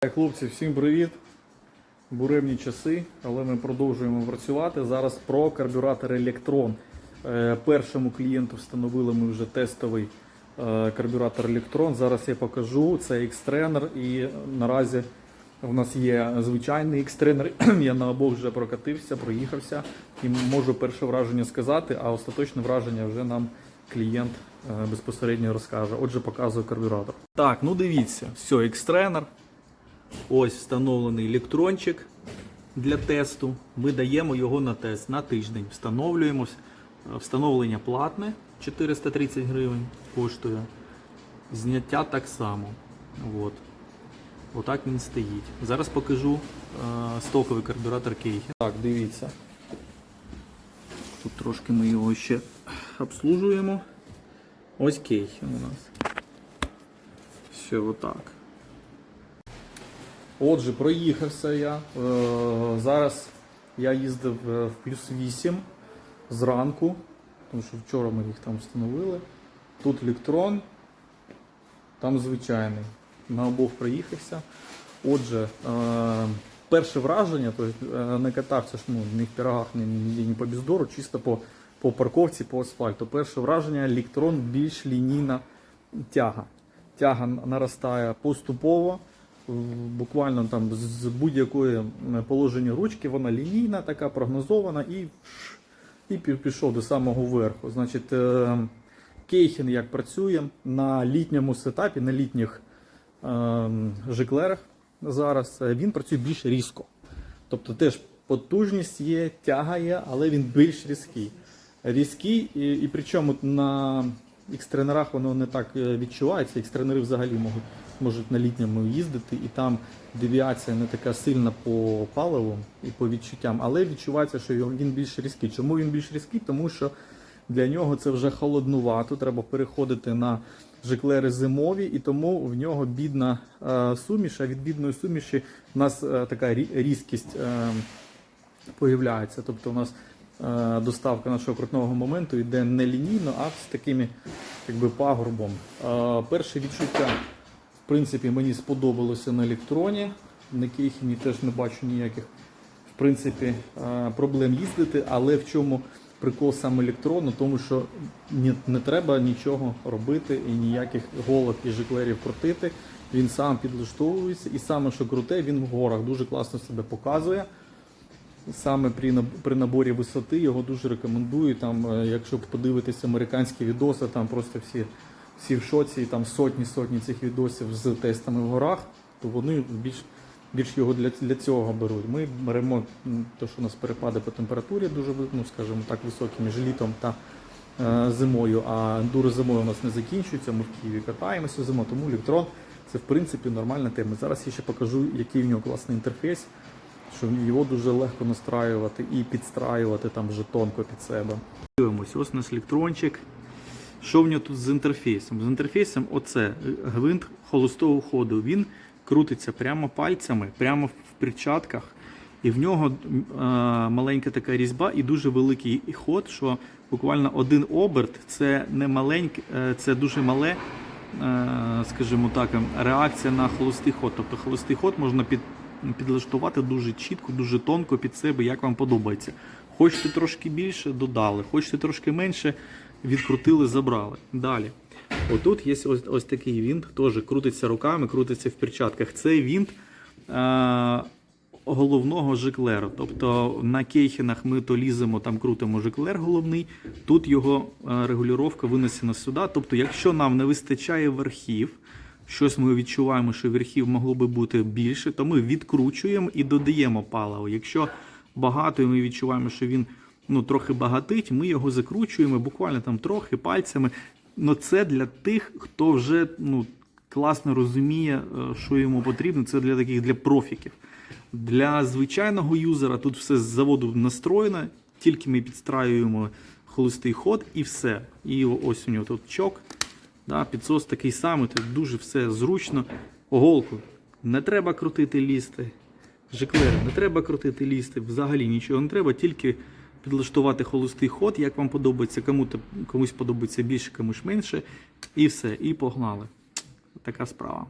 Так, Хлопці, всім привіт! Буремні часи, але ми продовжуємо працювати. Зараз про карбюратор Electron. Е, Першому клієнту встановили ми вже тестовий е, карбюратор Electron. Зараз я покажу. Це X-тренер і наразі в нас є звичайний X-тренер. Я на обох вже прокатився, проїхався і можу перше враження сказати, а остаточне враження вже нам клієнт е, безпосередньо розкаже. Отже, показую карбюратор. Так, ну дивіться, все, X-тренер. Ось встановлений електрончик для тесту. Ми даємо його на тест на тиждень. Встановлюємось. Е, Встановлення платне 430 гривень коштує. Зняття так само. От. Отак він стоїть. Зараз покажу е, стоковий карбюратор Кейхі. Так, дивіться. Тут трошки ми його ще обслужуємо. Ось Кейхін у нас. Все, отак. Отже, проїхався я. Е, Зараз я їздив е, в плюс 8 зранку, тому що вчора ми їх там встановили. Тут електрон, там звичайний. На обох проїхався. Отже, е, перше враження, тобто не катався ж ну, ні в пірогах, ні, ні, по бездору, чисто по, по парковці, по асфальту. Перше враження електрон більш лінійна тяга. Тяга наростає поступово буквально там з будь-якої положення ручки, вона лінійна, така прогнозована і, і пішов до самого верху. Значить, е, Кейхен як працює на літньому сетапі, на літніх е, жиклерах зараз, е, він працює більш різко. Тобто теж потужність є, тяга є, але він більш різкий. Різкий, і, і причому на X-тренерах воно не так е, відчувається. X-тренери взагалі можуть, можуть на літньому їздити, і там девіація не така сильна по паливу і по відчуттям, але відчувається, що він більш різкий. Чому він більш різкий? Тому що для нього це вже холоднувато, треба переходити на жиклери зимові, і тому в нього бідна е, суміш, а від бідної суміші в нас е, така різкість е, появляється. Тобто у нас доставка нашого крутного моменту йде не лінійно, а з такими якби, пагорбом. Перше відчуття, в принципі, мені сподобалося на електроні. На Кейхіні теж не бачу ніяких в принципі, е, проблем їздити, але в чому прикол саме електрону, тому що не, треба нічого робити і ніяких голок і жиклерів крутити. Він сам підлаштовується, і саме що круте, він в горах дуже класно себе показує. Саме при, при наборі висоти його дуже рекомендую. Там, е, якщо подивитися американські відоси, там просто всі, всі в шоці, там сотні-сотні цих відосів з тестами в горах, то вони більш, більш його для, для цього беруть. Ми беремо те, що у нас перепади по температурі дуже ну, скажімо так, високі між літом та е, зимою, а дури зимою у нас не закінчується. Ми в Києві катаємося зимою, тому електрон це в принципі нормальна тема. Зараз я ще покажу, який в нього класний інтерфейс що його дуже легко настраювати і підстраювати там вже тонко під себе. Дивимось, ось у нас електрончик. Що в нього тут з інтерфейсом? З інтерфейсом оце е, гвинт холостого ходу. Він крутиться прямо пальцями, прямо в перчатках. І в нього е, маленька така різьба і дуже великий ход, що буквально один оберт це не маленький, е, це дуже мале, е, скажімо так, реакція на холостий ход. Тобто холостий ход можна під, підлаштувати дуже чітко, дуже тонко під себе, як вам подобається. Хочете трошки більше, додали, хочете трошки менше, відкрутили, забрали. Далі. Отут є ось, ось такий вінт, теж крутиться руками, крутиться в перчатках. Цей вінт е, головного жиклера. Тобто на кейхінах ми то ліземо, там крутимо жиклер головний, тут його е, регулювання винесена сюди. Тобто, якщо нам не вистачає верхів, щось ми відчуваємо, що верхів могло би бути більше, то ми відкручуємо і додаємо паливо. Якщо багато і ми відчуваємо, що він ну, трохи багатить, ми його закручуємо буквально там трохи пальцями. Ну це для тих, хто вже ну, класно розуміє, е, що йому потрібно. Це для таких для профіків. Для звичайного юзера тут все з заводу настроєно, тільки ми підстраюємо холостий ход і все. І ось у нього тут чок. Да, підсос такий самий, тут дуже все зручно. Голку не треба крутити лісти. Жиклери не треба крутити лісти, взагалі нічого не треба, тільки підлаштувати холостий ход, як вам подобається, кому-то, комусь подобається більше, комусь менше. І все, і погнали. Така справа.